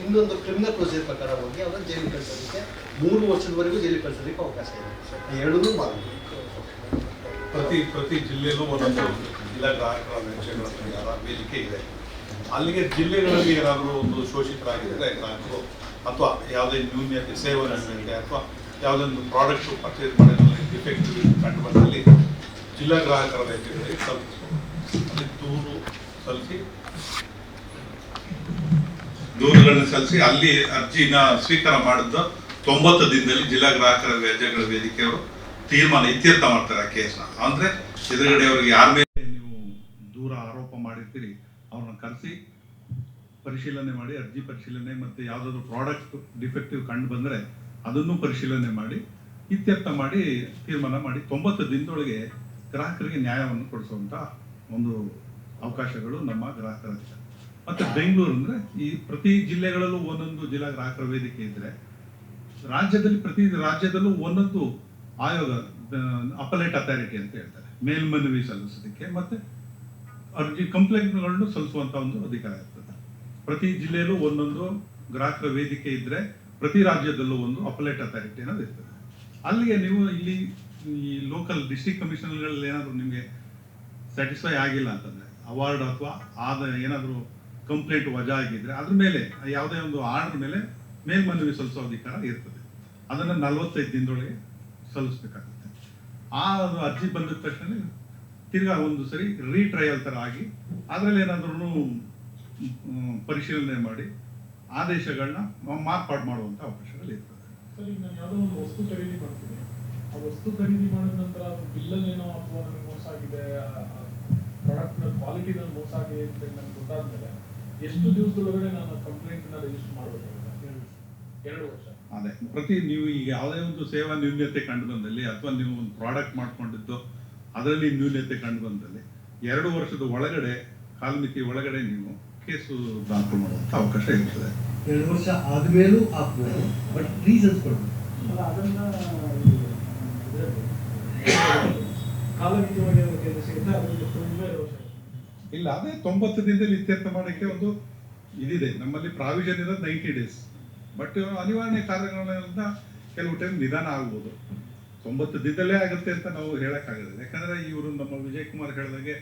ಇನ್ನೊಂದು criminal procedure ಪ್ರಕಾರ ಹೋಗಿ ಅವರ ಜೈಲಿಗೆ ಕಳಿಸೋದಕ್ಕೆ ಮೂರು ವರ್ಷದವರೆಗೂ ಜೈಲಿಗೆ ಕಳಿಸೋದಕ್ಕೆ ಅವಕಾಶ ಇದೆ ಎರಡನ್ನೂ ಮಾಡಿ ಪ್ರತಿ ಪ್ರತಿ ಜಿಲ್ಲೆಯಲ್ಲೂ ಒಂದೊಂದು ಜಿಲ್ಲಾ ಗ್ರಾಹಕರ ವೆಚ್ಚಗಳ ಯಾರ ವೇದಿಕೆ ಇದೆ. ಅಲ್ಲಿಗೆ ಜಿಲ್ಲೆಗಳಲ್ಲಿ ಏನಾದರೂ ಒಂದು ಶೋಷಿತರಾಗಿದ್ದರೆ ಗ್ರಾಹಕರು ಅಥವಾ ಯಾವುದೇ ನ್ಯೂನ್ಯತೆ ಸೇವನೆ ಅಥವಾ ಯಾವುದೇ ಒಂದು ಪ್ರಾಡಕ್ಟ್ ಪರ್ಚೇಸ್ ಮಾಡೋದ್ರಲ್ಲಿ ಡಿಫೆಕ್ಟ್ ಕಂಡು ಬಂದಲ್ಲಿ ಜಿಲ್ಲಾ ಗ್ರಾಹಕರ ವೇದಿಕೆಗಳಿಗೆ ಸಲ್ಲಿಸಬಹುದು ಅಲ್ಲಿ ದೂರು ಸಲ್ಲಿಸಿ ದೂರುಗಳನ್ನು ಸಲ್ಲಿಸಿ ಅಲ್ಲಿ ಅರ್ಜಿನ ಸ್ವೀಕಾರ ಮಾಡಿದ್ದು ತೊಂಬತ್ತು ದಿನದಲ್ಲಿ ಜಿಲ್ಲಾ ಗ್ರಾಹಕರ ವ್ಯಾಜ್ಯಗಳ ವೇದಿಕೆಯವರು ತೀರ್ಮಾನ ಇತ್ಯರ್ಥ ಮಾಡ್ತಾರೆ ಆ ಕೇಸ್ನ. ಅಂದ್ರೆ ಎದುರುಗಡೆ ಅವರಿಗೆ ಯಾರ ಮೇಲೆ ನೀವು ದೂರ ಆರೋಪ ಮಾಡಿರ್ತೀರಿ, ಅವ್ರನ್ನ ಕರೆಸಿ ಪರಿಶೀಲನೆ ಮಾಡಿ, ಅರ್ಜಿ ಪರಿಶೀಲನೆ ಮತ್ತೆ ಯಾವ್ದಾದ್ರು ಪ್ರಾಡಕ್ಟ್ ಡಿಫೆಕ್ಟಿವ್ ಕಂಡು ಬಂದ್ರೆ ಅದನ್ನು ಪರಿಶೀಲನೆ ಮಾಡಿ, ಇತ್ಯರ್ಥ ಮಾಡಿ ತೀರ್ಮಾನ ಮಾಡಿ ತೊಂಬತ್ತು ದಿನದೊಳಗೆ ಗ್ರಾಹಕರಿಗೆ ನ್ಯಾಯವನ್ನು ಕೊಡಿಸುವಂತ ಒಂದು ಅವಕಾಶಗಳು ನಮ್ಮ ಗ್ರಾಹಕರ ಮತ್ತೆ ಬೆಂಗಳೂರು ಅಂದ್ರೆ ಈ ಪ್ರತಿ ಜಿಲ್ಲೆಗಳಲ್ಲೂ ಒಂದೊಂದು ಜಿಲ್ಲಾ ಗ್ರಾಹಕರ ವೇದಿಕೆ ಇದ್ರೆ ರಾಜ್ಯದಲ್ಲಿ ಪ್ರತಿ ರಾಜ್ಯದಲ್ಲೂ ಒಂದೊಂದು ಆಯೋಗ ಅಪಲೇಟ್ ಅಥಾರಿಟಿ ಅಂತ ಹೇಳ್ತಾರೆ. ಮೇಲ್ಮನವಿ ಸಲ್ಲಿಸೋದಕ್ಕೆ ಮತ್ತೆ ಅರ್ಜಿ ಕಂಪ್ಲೇಂಟ್ಗಳನ್ನು ಸಲ್ಲಿಸುವಂತ ಒಂದು ಅಧಿಕಾರ ಇರ್ತದೆ. ಪ್ರತಿ ಜಿಲ್ಲೆಯಲ್ಲೂ ಒಂದೊಂದು ಗ್ರಾಹಕರ ವೇದಿಕೆ ಇದ್ರೆ ಪ್ರತಿ ರಾಜ್ಯದಲ್ಲೂ ಒಂದು ಅಪಲೇಟ್ ಅಥಾರಿಟಿ ಅನ್ನೋದು ಇರ್ತದೆ. ಅಲ್ಲಿಗೆ ನೀವು ಇಲ್ಲಿ ಈ ಲೋಕಲ್ ಡಿಸ್ಟಿಕ್ ಕಮಿಷನರ್ಗಳಲ್ಲಿ ಏನಾದರೂ ನಿಮಗೆ ಸ್ಯಾಟಿಸ್ಫೈ ಆಗಿಲ್ಲ ಅಂತಂದ್ರೆ ಅವಾರ್ಡ್ ಅಥವಾ ಆದ ಏನಾದರೂ ಕಂಪ್ಲೇಂಟ್ ವಜಾ ಆಗಿದ್ರೆ ಅದ್ರ ಮೇಲೆ, ಯಾವುದೇ ಒಂದು ಆರ್ಡರ್ ಮೇಲೆ ಮೇಲ್ಮನವಿ ಸಲ್ಲಿಸೋ ಅಧಿಕಾರ ಇರ್ತದೆ. ಅದನ್ನ ನಲವತ್ತೈದು ದಿನದೊಳಗೆ ಸಲ್ಲಿಸ್ಬೇಕಾಗುತ್ತೆ. ಆ ಒಂದು ಅರ್ಜಿ ಬಂದ ತಕ್ಷಣ ತಿರ್ಗಾ ಒಂದು ಸರಿ ರೀಟ್ರಯಲ್ ತರ ಆಗಿ ಅದರಲ್ಲಿ ಏನಾದ್ರೂ ಪರಿಶೀಲನೆ ಮಾಡಿ ಆದೇಶಗಳನ್ನ ಮಾರ್ಪಾಡು ಮಾಡುವಂತ ಅವಕಾಶಗಳು ಇರ್ತದೆ. ವಸ್ತು ಖರೀದಿ ಮಾಡ್ತೀನಿ. ಆ ವಸ್ತು ಖರೀದಿ ಮಾಡಿದ ನಂತರ ಮೋಸ ಆಗಿದೆ ಪ್ರಾಡಕ್ಟ್ನ ಕ್ವಾಲಿಟಿನಲ್ಲಿ ಮೋಸ ಆಗಿದೆ ಅಂತ ನನಗೆ ಗೊತ್ತಾದ್ಮೇಲೆ ಎಷ್ಟು ದಿವಸದೊಳಗಡೆ ನಾನು ಕಂಪ್ಲೇಂಟ್ನ ರಿಜಿಸ್ಟರ್ ಮಾಡಬೇಕಾಗುತ್ತೆ ಎರಡು ವರ್ಷ. ಅದೇ ಪ್ರತಿ ನೀವು ಈಗ ಯಾವುದೇ ಒಂದು ಸೇವಾ ನ್ಯೂನ್ಯತೆ ಕಂಡು ಬಂದಲ್ಲಿ ಅಥವಾ ನೀವು ಒಂದು ಪ್ರಾಡಕ್ಟ್ ಮಾಡ್ಕೊಂಡಿದ್ದು ಅದರಲ್ಲಿ ನ್ಯೂನ್ಯತೆ ಕಂಡು ಬಂದಲ್ಲಿ ಎರಡು ವರ್ಷದ ಒಳಗಡೆ ಕಾಲ್ಮಿತಿ ಒಳಗಡೆ ನೀವು ಕೇಸು ದಾಖಲು ಮಾಡುವಂತ ಅವಕಾಶ ಇರ್ತದೆ. ಎರಡು ವರ್ಷ ಆದಮೇಲೂ ಆಗ್ಬೋದು ಬಟ್ ರೀಸನ್ಸ್ ಕೊಡ್ಬೇಕು. ಕಾಲಮಿತಿ ಏನಾದ್ರು ಸಿಗುತ್ತೆ ಎರಡು ವರ್ಷ. ಇಲ್ಲ, ಅದೇ ತೊಂಬತ್ತು ದಿನದಲ್ಲಿ ಇತ್ಯರ್ಥ ಮಾಡೋಕ್ಕೆ ಒಂದು ಇದಿದೆ. ನಮ್ಮಲ್ಲಿ ಪ್ರಾವಿಷನ್ ಇರೋದು ನೈಂಟಿ ಡೇಸ್. ಬಟ್ ಅನಿವಾರ್ಯ ಕಾರಣಗಳಿಂದ ಕೆಲವು ಟೈಮ್ ನಿಧಾನ ಆಗ್ಬೋದು. ತೊಂಬತ್ತು ದಿನದಲ್ಲೇ ಆಗುತ್ತೆ ಅಂತ ನಾವು ಹೇಳಕ್ಕಾಗಲ್ಲ ಯಾಕಂದರೆ ಇವರು ನಮ್ಮ ವಿಜಯ್ ಕುಮಾರ್ ಹೇಳಿದಾಗೆ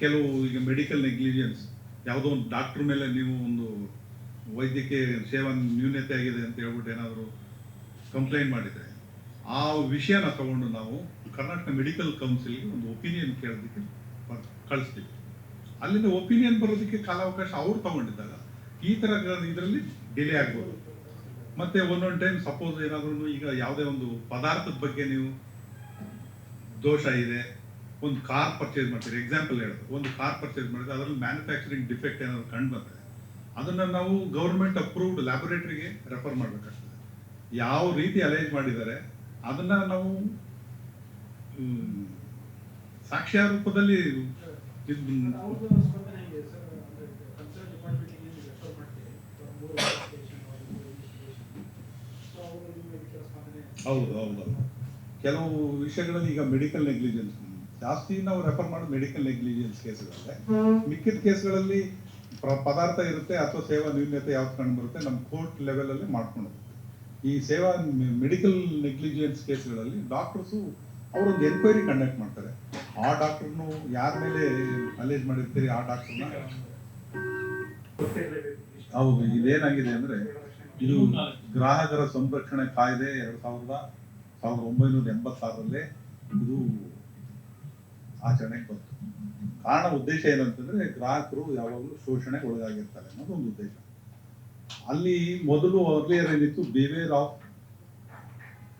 ಕೆಲವು ಈಗ ಮೆಡಿಕಲ್ ನೆಗ್ಲಿಜಿಯನ್ಸ್ ಯಾವುದೋ ಒಂದು ಡಾಕ್ಟರ್ ಮೇಲೆ ನೀವು ಒಂದು ವೈದ್ಯಕೀಯ ಸೇವಾ ನ್ಯೂನ್ಯತೆ ಆಗಿದೆ ಅಂತ ಹೇಳ್ಬಿಟ್ಟು ಏನಾದರೂ ಕಂಪ್ಲೇಂಟ್ ಮಾಡಿದರೆ, ಆ ವಿಷಯನ ತಗೊಂಡು ನಾವು ಕರ್ನಾಟಕ ಮೆಡಿಕಲ್ ಕೌನ್ಸಿಲ್ಗೆ ಒಂದು ಒಪಿನಿಯನ್ ಕೇಳೋದಕ್ಕೆ ಕಳಿಸ್ತೀವಿ. ಅಲ್ಲಿಂದ ಒಪಿನಿಯನ್ ಬರೋದಕ್ಕೆ ಕಾಲಾವಕಾಶ ಅವ್ರು ತಗೊಂಡಿದ್ದಾಗ ಈ ತರ ಇದರಲ್ಲಿ ಡಿಲೇ ಆಗ್ಬೋದು. ಮತ್ತೆ ಒಂದೊಂದು ಟೈಮ್ ಸಪೋಸ್ ಏನಾದ್ರೂ ಈಗ ಯಾವುದೇ ಒಂದು ಪದಾರ್ಥದ ಬಗ್ಗೆ ನೀವು ದೋಷ ಇದೆ, ಒಂದು ಕಾರ್ ಪರ್ಚೇಸ್ ಮಾಡ್ತೀರಿ. ಎಕ್ಸಾಂಪಲ್ ಹೇಳೋದು. ಒಂದು ಕಾರ್ ಪರ್ಚೇಸ್ ಮಾಡಿದ್ರೆ ಅದರಲ್ಲಿ ಮ್ಯಾನುಫ್ಯಾಕ್ಚರಿಂಗ್ ಡಿಫೆಕ್ಟ್ ಏನಾದ್ರು ಕಂಡು ಬಂದರೆ ಅದನ್ನ ನಾವು ಗೌರ್ಮೆಂಟ್ ಅಪ್ರೂವ್ಡ್ ಲ್ಯಾಬೊರೇಟರಿಗೆ ರೆಫರ್ ಮಾಡಬೇಕಾಗ್ತದೆ. ಯಾವ ರೀತಿ ಅಲೈಜ್ ಮಾಡಿದ್ದಾರೆ, ಅದನ್ನ ನಾವು ಸಾಕ್ಷ್ಯ ರೂಪದಲ್ಲಿ ಹೌದು ಹೌದು. ಕೆಲವು ವಿಷಯಗಳಲ್ಲಿ ಈಗ ಮೆಡಿಕಲ್ ನೆಗ್ಲಿಜೆನ್ಸ್ ಜಾಸ್ತಿ ನಾವು ರೆಫರ್ ಮಾಡೋದು ಮೆಡಿಕಲ್ ನೆಗ್ಲಿಜೆನ್ಸ್ ಕೇಸ್ಗಳಲ್ಲೇ ಮಿಕ್ಕಿದ ಕೇಸ್ಗಳಲ್ಲಿ ಪದಾರ್ಥ ಇರುತ್ತೆ ಅಥವಾ ಸೇವಾ ನ್ಯೂನ್ಯತೆ ಯಾವ್ದು ಕಂಡು ಬರುತ್ತೆ ನಮ್ಮ ಕೋರ್ಟ್ ಲೆವೆಲಲ್ಲಿ ಮಾಡ್ಕೊಂಡು ಈ ಸೇವಾ ಮೆಡಿಕಲ್ ನೆಗ್ಲಿಜೆನ್ಸ್ ಕೇಸ್ಗಳಲ್ಲಿ ಡಾಕ್ಟರ್ಸು ಅವರೊಂದು ಎನ್ಕ್ವೈರಿ ಕಂಡಕ್ಟ್ ಮಾಡ್ತಾರೆ. ಆ ಡಾಕ್ಟರ್ನು ಯಾರ ಮೇಲೆ ಅಲೇಜ್ ಮಾಡಿರ್ತೀರಿ ಆ ಡಾಕ್ಟರ್ನ ಹೌದು, ಇದೇನಾಗಿದೆ ಅಂದ್ರೆ ಇದು ಗ್ರಾಹಕರ ಸಂರಕ್ಷಣೆ ಕಾಯ್ದೆ ಎರಡ್ ಸಾವಿರದ ಸಾವಿರದ ಒಂಬೈನೂರ ಎಂಬತ್ತಾರರಲ್ಲೇ ಇದು ಆಚರಣೆಗೆ ಬಂತು. ಕಾರಣ ಉದ್ದೇಶ ಏನಂತಂದ್ರೆ ಗ್ರಾಹಕರು ಯಾವಾಗಲೂ ಶೋಷಣೆಗೆ ಒಳಗಾಗಿರ್ತಾರೆ ಅನ್ನೋದು ಒಂದು ಉದ್ದೇಶ. ಅಲ್ಲಿ ಮೊದಲು ಅರ್ಲಿಯರ್ ಏನಿತ್ತು ಬಿವೇರ್ ಆಫ್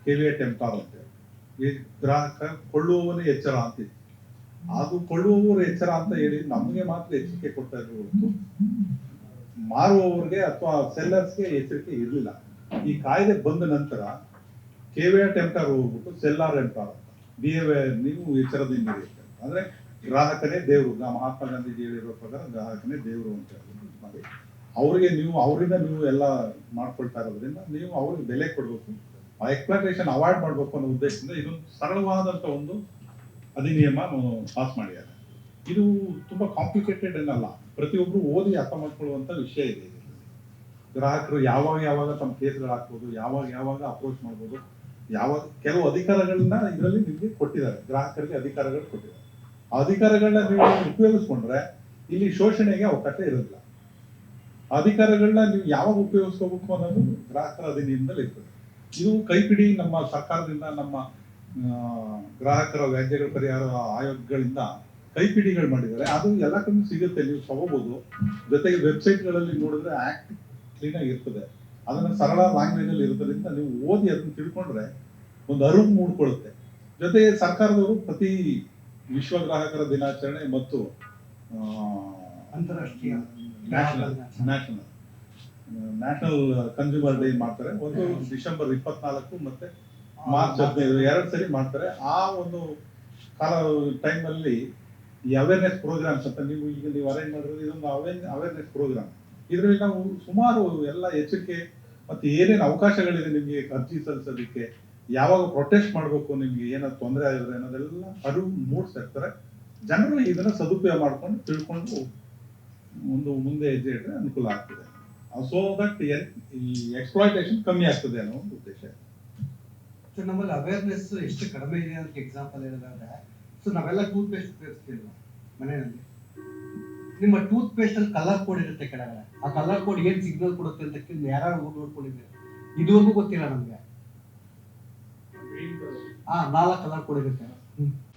ಕೆವಿಯ ಟೆಂಪಾರ್ ಅಂತ. ಗ್ರಾಹಕ ಕೊಳ್ಳುವವನೇ ಎಚ್ಚರ ಅಂತಿತ್ತು ಅದು ಕೊಳ್ಳುವವರು ಎಚ್ಚರ ಅಂತ ಹೇಳಿ ನಮಗೆ ಮಾತ್ರ ಎಚ್ಚರಿಕೆ ಕೊಡ್ತಾ ಇದ್ರು ಹೊರತು ಮಾರುವವರಿಗೆ ಅಥವಾ ಸೆಲ್ಲರ್ಸ್ಗೆ ಎಚ್ಚರಿಕೆ ಇರಲಿಲ್ಲ. ಈ ಕಾಯ್ದೆ ಬಂದ ನಂತರ ಕೆವಿಆರ್ ಟೆಂಪ್ಟರ್ ಹೋಗ್ಬಿಟ್ಟು ಸೆಲ್ಲಾರ್ ಟೆಂಪ್ಟಾರ್ ಅಂತ. ಬಿಹೇವಿಯರ್ ನೀವು ಎಚ್ಚರದಿಂದ. ಅಂದ್ರೆ ಗ್ರಾಹಕನೇ ದೇವರು. ಮಹಾತ್ಮ ಗಾಂಧೀಜಿ ಹೇಳಿರೋ ಪ್ರಕಾರ ಗ್ರಾಹಕನೇ ದೇವರು ಅಂತ ಹೇಳಿ. ಅವರಿಗೆ ನೀವು, ಅವರಿಂದ ನೀವು ಎಲ್ಲ ಮಾಡ್ಕೊಳ್ತಾ ಇರೋದ್ರಿಂದ ನೀವು ಅವ್ರಿಗೆ ಬೆಲೆ ಕೊಡಬೇಕು ಆ ಎಕ್ಸ್ಪ್ಲಾಟೇಷನ್ ಅವಾಯ್ಡ್ ಮಾಡಬೇಕು ಅನ್ನೋ ಉದ್ದೇಶದಿಂದ ಇದೊಂದು ಸರಳವಾದಂತ ಒಂದು ಅಧಿನಿಯಮ ಪಾಸ್ ಮಾಡಿದ್ದಾರೆ. ಇದು ತುಂಬಾ ಕಾಂಪ್ಲಿಕೇಟೆಡ್ ಏನಲ್ಲ, ಪ್ರತಿಯೊಬ್ರು ಓದಿ ಅರ್ಥ ಮಾಡ್ಕೊಳ್ಳುವಂತ ವಿಷಯ ಇದೆ ಗ್ರಾಹಕರು ಯಾವಾಗ ಯಾವಾಗ ತಮ್ಮ ಕೇಸ್ಗಳು ಹಾಕ್ಬೋದು, ಯಾವಾಗ ಯಾವಾಗ ಅಪ್ರೋಚ್ ಮಾಡ್ಬೋದು ಯಾವಾಗ ಕೆಲವು ಅಧಿಕಾರಗಳನ್ನ ಇದರಲ್ಲಿ ನಿಮಗೆ ಕೊಟ್ಟಿದ್ದಾರೆ, ಗ್ರಾಹಕರಿಗೆ ಅಧಿಕಾರಗಳು ಕೊಟ್ಟಿದ್ದಾರೆ. ಆ ಅಧಿಕಾರಗಳನ್ನ ನೀವು ಉಪಯೋಗಿಸ್ಕೊಂಡ್ರೆ ಇಲ್ಲಿ ಶೋಷಣೆಗೆ ಅವಕಾಶ ಇರೋದಿಲ್ಲ. ಅಧಿಕಾರಗಳನ್ನ ನೀವು ಯಾವಾಗ ಉಪಯೋಗಿಸ್ಕೋಬೇಕು ಅನ್ನೋದು ಗ್ರಾಹಕರ ಅಧೀನದಿಂದಲೇ ಇರ್ತದೆ. ಇದು ಕೈಪಿಡಿ ನಮ್ಮ ಸರ್ಕಾರದಿಂದ ನಮ್ಮ ಗ್ರಾಹಕರ ವ್ಯಾಜ್ಯಗಳ ಪರಿಹಾರ ಆಯೋಗಗಳಿಂದ ಕೈಪಿಡಿಗಳು ಮಾಡಿದ್ದಾರೆ. ಅದು ಎಲ್ಲ ಕಡೆ ಸಿಗುತ್ತೆ ನೀವು ತಗೋಬಹುದು ಜೊತೆಗೆ ವೆಬ್ಸೈಟ್ಗಳಲ್ಲಿ ನೋಡಿದ್ರೆ ಆಕ್ಟ್ ಕ್ಲೀನ್ ಆಗಿ ಇರ್ತದೆ. ಅದನ್ನ ಸರಳ ಲ್ಯಾಂಗ್ವೇಜ್ ಅಲ್ಲಿ ಇರೋದ್ರಿಂದ ನೀವು ಓದಿ ಅದನ್ನ ತಿಳ್ಕೊಂಡ್ರೆ ಒಂದು ಅರಿವು ಮೂಡ್ಕೊಳ್ಳುತ್ತೆ. ಜೊತೆಗೆ ಸರ್ಕಾರದವರು ಪ್ರತಿ ವಿಶ್ವ ಗ್ರಾಹಕರ ದಿನಾಚರಣೆ ಮತ್ತು ಅಂತಾರಾಷ್ಟ್ರೀಯ ನ್ಯಾಷನಲ್. ನ್ಯಾಷನಲ್ ಕನ್ಸ್ಯೂಮರ್ ಡೇ ಮಾಡ್ತಾರೆ. ಒಂದು ಡಿಸೆಂಬರ್ ಇಪ್ಪತ್ನಾಲ್ಕು ಮತ್ತೆ ಮಾರ್ಚ್ ಹದಿನೈದು ಎರಡು ಸರಿ ಮಾಡ್ತಾರೆ. ಆ ಒಂದು ಕಾಲ ಟೈಮಲ್ಲಿ ಈ ಅವೇರ್ನೆಸ್ ಪ್ರೋಗ್ರಾಮ್ಸ್ ಅಂತ ನೀವು ಈಗ ನೀವು ಅರೇಂಜ್ ಮಾಡಿರೋದು ಇದೊಂದು ಅವೇರ್ ಅವೇರ್ನೆಸ್ ಪ್ರೋಗ್ರಾಮ್ ಇದರಲ್ಲಿ ನಾವು ಸುಮಾರು ಎಲ್ಲ ಎಚ್ಚರಿಕೆ ಮತ್ತೆ ಏನೇನು ಅವಕಾಶಗಳಿದೆ ನಿಮಗೆ ಅರ್ಜಿ ಸಲ್ಲಿಸೋದಕ್ಕೆ ಯಾವಾಗ ಪ್ರೊಟೆಸ್ಟ್ ಮಾಡಬೇಕು ನಿಮ್ಗೆ ಏನಾದ್ರು ತೊಂದರೆ ಆಗಿದ್ರೆ ಅನ್ನೋದೆಲ್ಲ ಅರಿವು ಮೂಡಿಸ್ತಾ ಇರ್ತಾರೆ ಜನರು ಇದನ್ನ ಸದುಪಯೋಗ ಮಾಡ್ಕೊಂಡು ತಿಳ್ಕೊಂಡು ಒಂದು ಮುಂದೆ ಹೆಜ್ಜೆ ಇಟ್ಟರೆ ಅನುಕೂಲ ಆಗ್ತದೆ. ಸೊ ದಟ್ ಈ ಎಕ್ಸ್ಪ್ಲಾಯ್ಟೇಷನ್ ಕಮ್ಮಿ ಆಗ್ತದೆ ಅನ್ನೋ ಒಂದು ಉದ್ದೇಶ. ಸೊ ನಮ್ಮಲ್ಲಿ ಅವೇರ್ನೆಸ್ ಎಷ್ಟು ಕಡಿಮೆ ಇದೆ ಅಂತ ಎಕ್ಸಾಂಪಲ್ ಹೇಳೋದಾದ್ರೆ ಸೊ ನಾವೆಲ್ಲ ಟೂತ್ ಪೇಸ್ಟ್ ಉಪಯೋಗಿಸ್ತೀವಿ ಮನೆಯಲ್ಲಿ. ನಿಮ್ಮ ಟೂತ್ ಪೇಸ್ಟ್ ಅಲ್ಲಿ ಕಲರ್ ಕೋಡ್ ಇರುತ್ತೆ ಕೆಳಗಡೆ. ಆ ಕಲರ್ ಕೋಡ್ ಏನ್ ಸಿಗ್ನಲ್ ಕೊಡುತ್ತೆ ಅಂತ ಕೇಳಿ ಯಾರು ನೋಡ್ಕೊಂಡಿದ್ದೀವಿ ಇದುವರೆಗೂ ಗೊತ್ತಿಲ್ಲ ನಮ್ಗೆ. ಆ ನಾಲ್ಕು ಕಲರ್ ಕೋಡ್ ಇರುತ್ತೆ. ಹ್ಮ್.